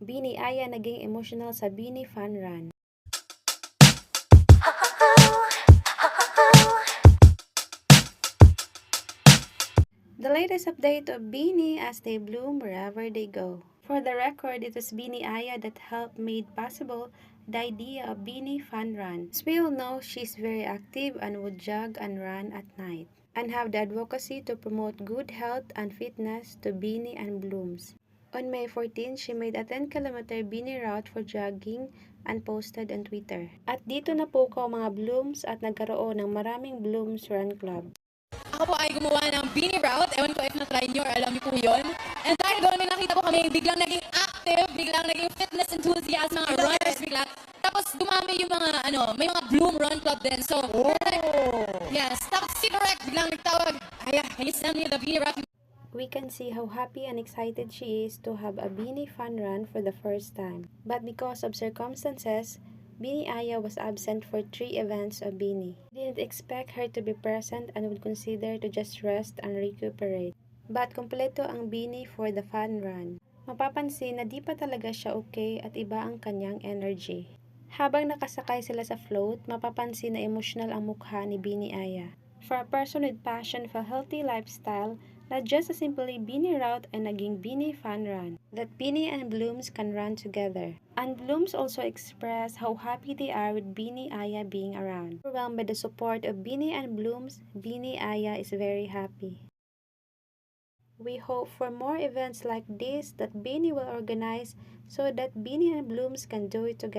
Bini Aya naging emotional sa Bini Fun Run. The latest update of Beanie as they bloom wherever they go. For the record, it was Beanie Aya that helped made possible the idea of Beanie Fun Run. As we all know, she's very active and would jog and run at night and have the advocacy to promote good health and fitness to Beanie and Blooms. On May 14, she made a 10-kilometer Beanie route for jogging and posted on Twitter. At dito na po ko mga Blooms at nagkaroon ng maraming Blooms Run Club. Ako po ay gumawa ng beanie route. Ewan ko if na-try nyo or alam niyo po yun. And dahil doon, may nakita po kami biglang naging active, biglang naging fitness enthusiast, mga runners bigla. Tapos dumami yung mga, ano, may mga Bloom Run Club din. So, yes. Tapos si Direct biglang nagtawag, ay, can you send me the beanie route? We can see how happy and excited she is to have a Beanie Fun Run for the first time. But because of circumstances, Beanie Aya was absent for three events of Beanie. Didn't expect her to be present and would consider to just rest and recuperate. But kompleto ang Beanie for the fun run. Mapapansin na di pa talaga siya okay at iba ang kanyang energy. Habang nakasakay sila sa float, mapapansin na emotional ang mukha ni Beanie Aya. For a person with passion for healthy lifestyle, not just a simply Beanie route and naging Beanie fun run. That Beanie and Blooms can run together. And Blooms also express how happy they are with Beanie Aya being around. Overwhelmed by the support of Beanie and Blooms, Beanie Aya is very happy. We hope for more events like this that Beanie will organize so that Beanie and Blooms can do it together.